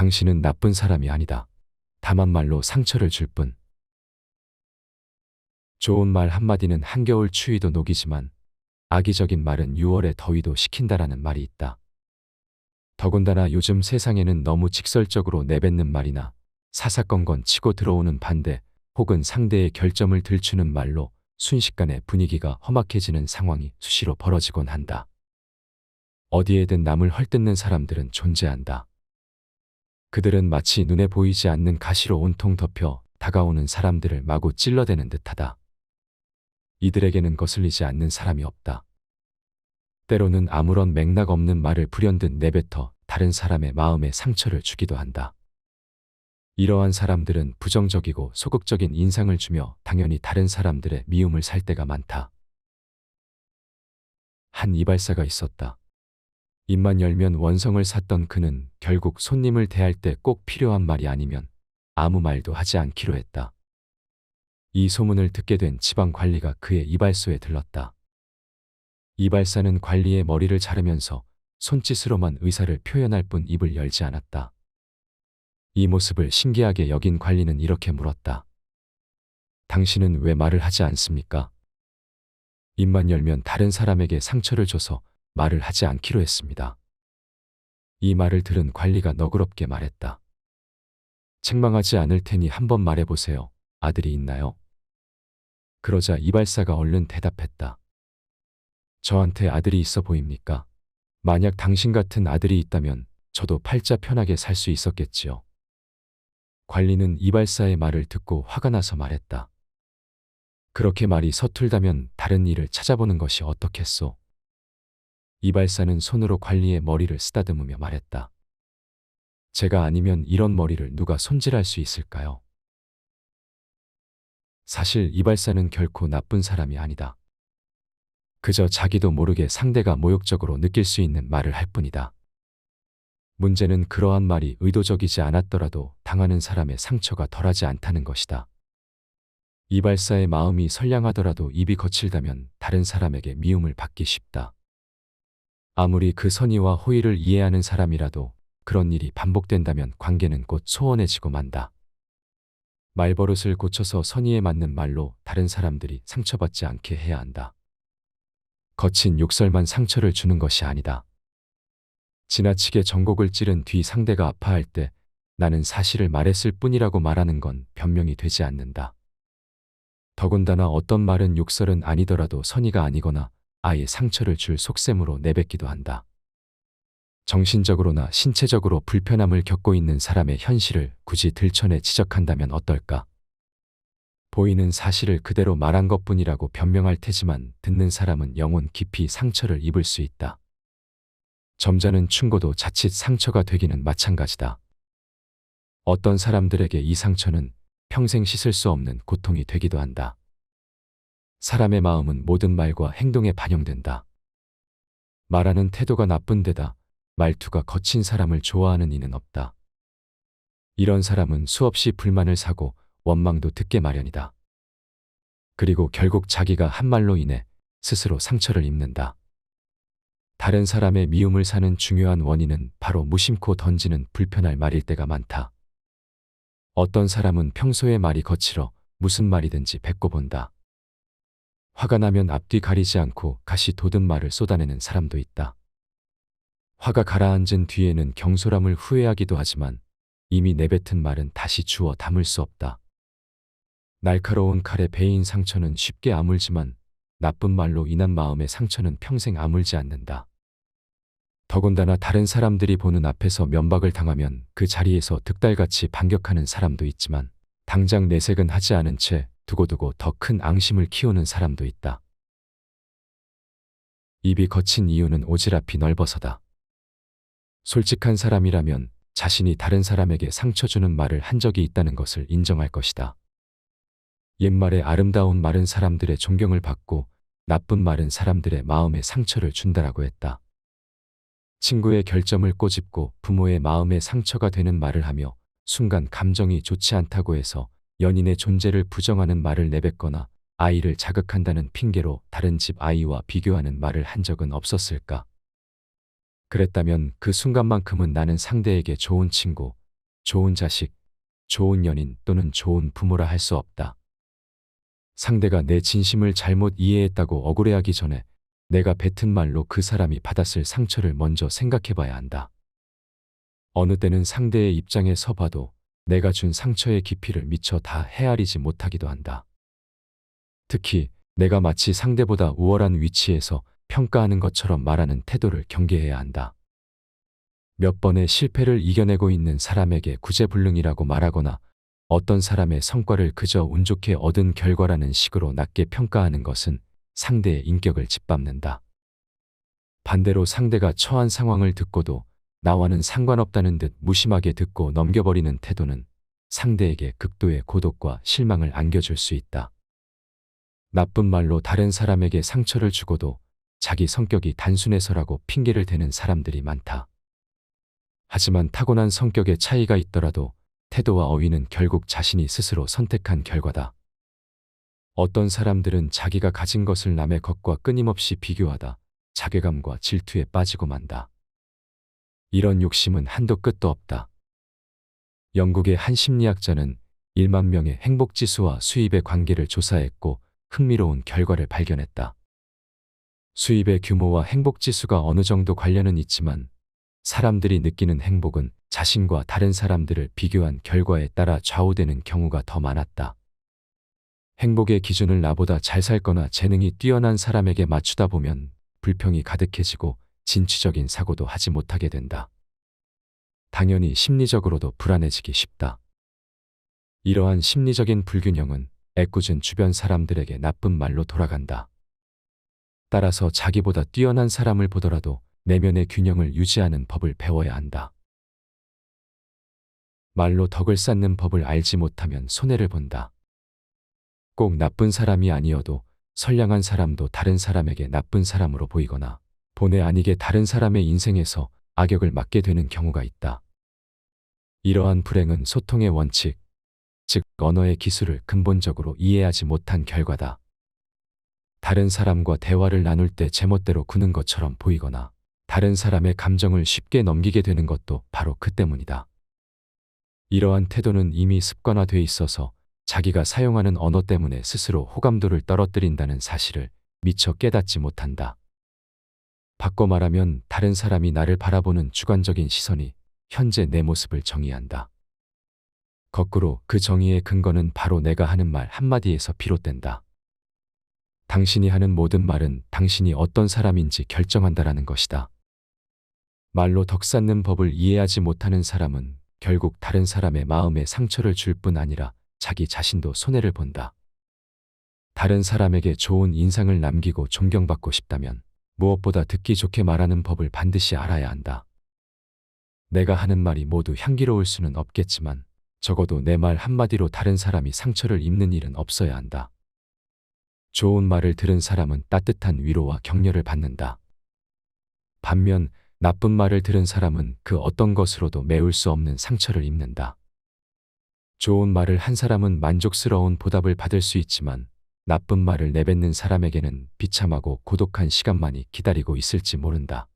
당신은 나쁜 사람이 아니다. 다만 말로 상처를 줄 뿐. 좋은 말 한마디는 한겨울 추위도 녹이지만 악의적인 말은 6월의 더위도 식힌다라는 말이 있다. 더군다나 요즘 세상에는 너무 직설적으로 내뱉는 말이나 사사건건 치고 들어오는 반대 혹은 상대의 결점을 들추는 말로 순식간에 분위기가 험악해지는 상황이 수시로 벌어지곤 한다. 어디에든 남을 헐뜯는 사람들은 존재한다. 그들은 마치 눈에 보이지 않는 가시로 온통 덮여 다가오는 사람들을 마구 찔러대는 듯하다. 이들에게는 거슬리지 않는 사람이 없다. 때로는 아무런 맥락 없는 말을 불현듯 내뱉어 다른 사람의 마음에 상처를 주기도 한다. 이러한 사람들은 부정적이고 소극적인 인상을 주며 당연히 다른 사람들의 미움을 살 때가 많다. 한 이발사가 있었다. 입만 열면 원성을 샀던 그는 결국 손님을 대할 때 꼭 필요한 말이 아니면 아무 말도 하지 않기로 했다. 이 소문을 듣게 된 지방 관리가 그의 이발소에 들렀다. 이발사는 관리의 머리를 자르면서 손짓으로만 의사를 표현할 뿐 입을 열지 않았다. 이 모습을 신기하게 여긴 관리는 이렇게 물었다. 당신은 왜 말을 하지 않습니까? 입만 열면 다른 사람에게 상처를 줘서 말을 하지 않기로 했습니다. 이 말을 들은 관리가 너그럽게 말했다. 책망하지 않을 테니 한번 말해보세요. 아들이 있나요? 그러자 이발사가 얼른 대답했다. 저한테 아들이 있어 보입니까? 만약 당신 같은 아들이 있다면 저도 팔자 편하게 살 수 있었겠지요. 관리는 이발사의 말을 듣고 화가 나서 말했다. 그렇게 말이 서툴다면 다른 일을 찾아보는 것이 어떻겠소? 이발사는 손으로 관리의 머리를 쓰다듬으며 말했다. 제가 아니면 이런 머리를 누가 손질할 수 있을까요? 사실 이발사는 결코 나쁜 사람이 아니다. 그저 자기도 모르게 상대가 모욕적으로 느낄 수 있는 말을 할 뿐이다. 문제는 그러한 말이 의도적이지 않았더라도 당하는 사람의 상처가 덜하지 않다는 것이다. 이발사의 마음이 선량하더라도 입이 거칠다면 다른 사람에게 미움을 받기 쉽다. 아무리 그 선의와 호의를 이해하는 사람이라도 그런 일이 반복된다면 관계는 곧 소원해지고 만다. 말버릇을 고쳐서 선의에 맞는 말로 다른 사람들이 상처받지 않게 해야 한다. 거친 욕설만 상처를 주는 것이 아니다. 지나치게 전곡을 찌른 뒤 상대가 아파할 때 나는 사실을 말했을 뿐이라고 말하는 건 변명이 되지 않는다. 더군다나 어떤 말은 욕설은 아니더라도 선의가 아니거나 아예 상처를 줄 속셈으로 내뱉기도 한다. 정신적으로나 신체적으로 불편함을 겪고 있는 사람의 현실을 굳이 들춰내 지적한다면 어떨까? 보이는 사실을 그대로 말한 것 뿐이라고 변명할 테지만 듣는 사람은 영혼 깊이 상처를 입을 수 있다. 점잖은 충고도 자칫 상처가 되기는 마찬가지다. 어떤 사람들에게 이 상처는 평생 씻을 수 없는 고통이 되기도 한다. 사람의 마음은 모든 말과 행동에 반영된다. 말하는 태도가 나쁜 데다 말투가 거친 사람을 좋아하는 이는 없다. 이런 사람은 수없이 불만을 사고 원망도 듣게 마련이다. 그리고 결국 자기가 한 말로 인해 스스로 상처를 입는다. 다른 사람의 미움을 사는 중요한 원인은 바로 무심코 던지는 불편할 말일 때가 많다. 어떤 사람은 평소에 말이 거칠어 무슨 말이든지 뱉고 본다. 화가 나면 앞뒤 가리지 않고 가시 돋은 말을 쏟아내는 사람도 있다. 화가 가라앉은 뒤에는 경솔함을 후회하기도 하지만 이미 내뱉은 말은 다시 주워 담을 수 없다. 날카로운 칼에 베인 상처는 쉽게 아물지만 나쁜 말로 인한 마음의 상처는 평생 아물지 않는다. 더군다나 다른 사람들이 보는 앞에서 면박을 당하면 그 자리에서 득달같이 반격하는 사람도 있지만 당장 내색은 하지 않은 채 두고두고 더 큰 앙심을 키우는 사람도 있다. 입이 거친 이유는 오지랖이 넓어서다. 솔직한 사람이라면 자신이 다른 사람에게 상처 주는 말을 한 적이 있다는 것을 인정할 것이다. 옛말에 아름다운 말은 사람들의 존경을 받고 나쁜 말은 사람들의 마음에 상처를 준다라고 했다. 친구의 결점을 꼬집고 부모의 마음에 상처가 되는 말을 하며 순간 감정이 좋지 않다고 해서 연인의 존재를 부정하는 말을 내뱉거나 아이를 자극한다는 핑계로 다른 집 아이와 비교하는 말을 한 적은 없었을까? 그랬다면 그 순간만큼은 나는 상대에게 좋은 친구, 좋은 자식, 좋은 연인 또는 좋은 부모라 할 수 없다. 상대가 내 진심을 잘못 이해했다고 억울해하기 전에 내가 뱉은 말로 그 사람이 받았을 상처를 먼저 생각해 봐야 한다. 어느 때는 상대의 입장에 서 봐도 내가 준 상처의 깊이를 미처 다 헤아리지 못하기도 한다. 특히 내가 마치 상대보다 우월한 위치에서 평가하는 것처럼 말하는 태도를 경계해야 한다. 몇 번의 실패를 이겨내고 있는 사람에게 구제불능이라고 말하거나 어떤 사람의 성과를 그저 운 좋게 얻은 결과라는 식으로 낮게 평가하는 것은 상대의 인격을 짓밟는다. 반대로 상대가 처한 상황을 듣고도 나와는 상관없다는 듯 무심하게 듣고 넘겨버리는 태도는 상대에게 극도의 고독과 실망을 안겨줄 수 있다. 나쁜 말로 다른 사람에게 상처를 주고도 자기 성격이 단순해서라고 핑계를 대는 사람들이 많다. 하지만 타고난 성격의 차이가 있더라도 태도와 어휘는 결국 자신이 스스로 선택한 결과다. 어떤 사람들은 자기가 가진 것을 남의 것과 끊임없이 비교하다 자괴감과 질투에 빠지고 만다. 이런 욕심은 한도 끝도 없다. 영국의 한 심리학자는 1만 명의 행복지수와 수입의 관계를 조사했고 흥미로운 결과를 발견했다. 수입의 규모와 행복지수가 어느 정도 관련은 있지만 사람들이 느끼는 행복은 자신과 다른 사람들을 비교한 결과에 따라 좌우되는 경우가 더 많았다. 행복의 기준을 나보다 잘 살거나 재능이 뛰어난 사람에게 맞추다 보면 불평이 가득해지고 진취적인 사고도 하지 못하게 된다. 당연히 심리적으로도 불안해지기 쉽다. 이러한 심리적인 불균형은 애꿎은 주변 사람들에게 나쁜 말로 돌아간다. 따라서 자기보다 뛰어난 사람을 보더라도 내면의 균형을 유지하는 법을 배워야 한다. 말로 덕을 쌓는 법을 알지 못하면 손해를 본다. 꼭 나쁜 사람이 아니어도 선량한 사람도 다른 사람에게 나쁜 사람으로 보이거나 본의 아니게 다른 사람의 인생에서 악역을 맡게 되는 경우가 있다. 이러한 불행은 소통의 원칙, 즉 언어의 기술을 근본적으로 이해하지 못한 결과다. 다른 사람과 대화를 나눌 때 제멋대로 구는 것처럼 보이거나 다른 사람의 감정을 쉽게 넘기게 되는 것도 바로 그 때문이다. 이러한 태도는 이미 습관화돼 있어서 자기가 사용하는 언어 때문에 스스로 호감도를 떨어뜨린다는 사실을 미처 깨닫지 못한다. 바꿔 말하면 다른 사람이 나를 바라보는 주관적인 시선이 현재 내 모습을 정의한다. 거꾸로 그 정의의 근거는 바로 내가 하는 말 한마디에서 비롯된다. 당신이 하는 모든 말은 당신이 어떤 사람인지 결정한다라는 것이다. 말로 덕 쌓는 법을 이해하지 못하는 사람은 결국 다른 사람의 마음에 상처를 줄 뿐 아니라 자기 자신도 손해를 본다. 다른 사람에게 좋은 인상을 남기고 존경받고 싶다면 무엇보다 듣기 좋게 말하는 법을 반드시 알아야 한다. 내가 하는 말이 모두 향기로울 수는 없겠지만 적어도 내 말 한마디로 다른 사람이 상처를 입는 일은 없어야 한다. 좋은 말을 들은 사람은 따뜻한 위로와 격려를 받는다. 반면 나쁜 말을 들은 사람은 그 어떤 것으로도 메울 수 없는 상처를 입는다. 좋은 말을 한 사람은 만족스러운 보답을 받을 수 있지만 나쁜 말을 내뱉는 사람에게는 비참하고 고독한 시간만이 기다리고 있을지 모른다.